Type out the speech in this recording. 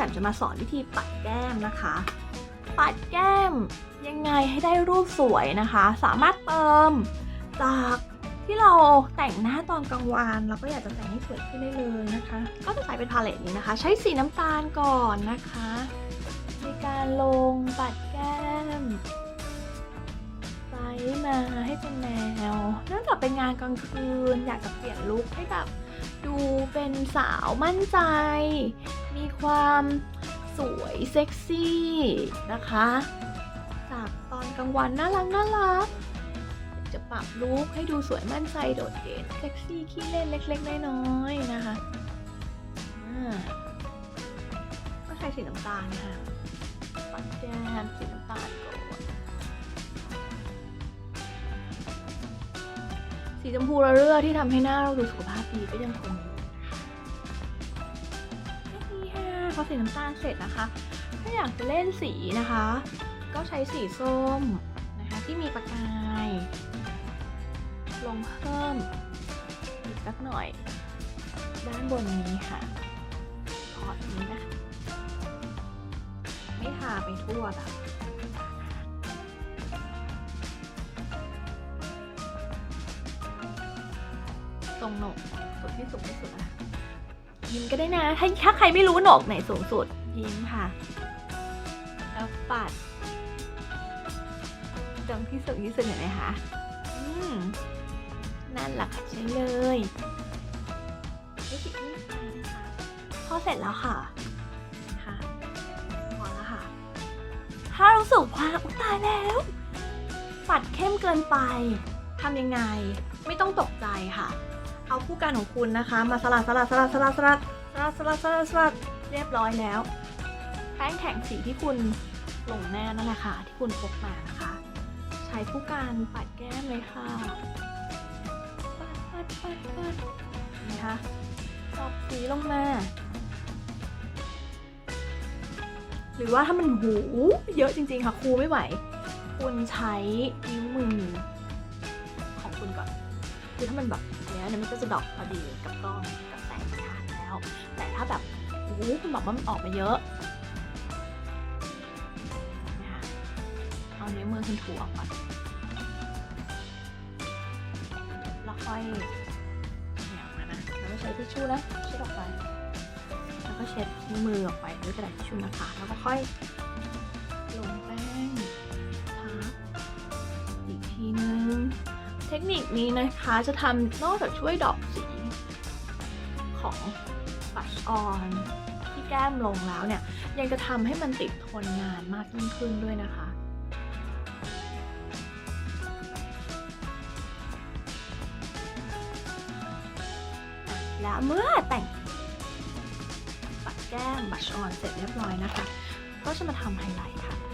จ่มจะมาสอนวิธีปัดแก้มนะคะ ปัดแก้มยังไงให้ได้รูปสวยนะคะ สามารถเติมจากที่เราแต่งหน้าตอนกลางวันเราก็อยากจะแต่งให้สวยขึ้นได้เลยนะคะ ก็จะใส่เป็นพาเลตนี้นะคะ ใช้สีน้ำตาลก่อนนะคะ ในการลงปัด มาให้เป็นแนวเนื่องจากเป็นงานกลางคืน อยากจะเปลี่ยนลุคให้แบบดูเป็นสาวมั่นใจ มีความสวยเซ็กซี่นะคะ จากตอนกลางวันน่ารักน่ารักจะปรับลุคให้ดูสวยมั่นใจโดดเด่นเซ็กซี่ขี้เล่นเล็กๆน้อยๆนะคะก็ใช้สีน้ำตาลค่ะปัดแก้มสี สีชมพูระเรื่อที่ทำให้หน้าเราดูสุขภาพดีก็ยังคงอยู่นี่ค่ะพอสีน้ำตาลเสร็จนะคะ ถ้าอยากจะเล่นสีนะคะ ก็ใช้สีส้มนะคะที่มีประกาย ลงเพิ่มอีกสักหน่อย ด้านบนนี้ค่ะพอดนี้นะคะ ไม่ทาไปทั่วแบบ ตรงโหนกสุดที่สูงที่สุดอะยิ้มก็ได้นะ ถ้าถ้าใครไม่รู้โหนกไหนสูงสุด ยิ้มค่ะ แล้วปัด ตรงที่สุดที่สุดเห็นไหมคะอืมนั่นแหละค่ะใช้เลยรู้สึกไม่ไปนะคะพอเสร็จแล้วค่ะนะคะพอแล้วค่ะ ถ้ารู้สึกว่าอุ๊ยตายแล้ว ปัดเข้มเกินไปทำยังไง ไม่ต้องตกใจค่ะ เอาผู้กันของคุณนะคะ มาสลัดสลัดสลัดสลัดสลัดสลัดสลัดสลัดสลัดเรียบร้อยแล้ว แป้งแข็งสีที่คุณลงแน่นั่นแหละค่ะ ที่คุณพกมานะคะ ใช้ผู้การปัดแก้มเลยค่ะปัดปัดปัดปัดนะคะตอบสีลงมา หรือว่าถ้ามันหูเยอะจริงๆค่ะครูไม่ไหว คุณใช้นิ้วมือของคุณก่อน คือถ้ามันแบบเนี้ยเนี่ยมันก็จะดอกพอดีกับกล้องกับแสงที่ถ่ายแล้ว แต่ถ้าแบบโอ้โหคุณบอกว่ามันออกมาเยอะนะคะเอานิ้วมือคุณถูออกก่อนแล้วค่อยเนี่ยออกมานะแล้วก็ใช้ทิชชู่นะเช็ดออกไป แล้วก็เช็ดนิ้วมือออกไปด้วยกระดาษทิชชู่นะคะ แล้วก็ค่อยลงแป้ง เทคนิคนี้นะคะจะทำนอกจากช่วยดอกสีของบัชออนที่แก้มลงแล้วเนี่ย ยังจะทำให้มันติดทนนานมากยิ่งขึ้นด้วยนะคะและเมื่อแต่งปัดแก้มบัชออนเสร็จเรียบร้อยนะคะ ก็จะมาทำไฮไลท์ค่ะ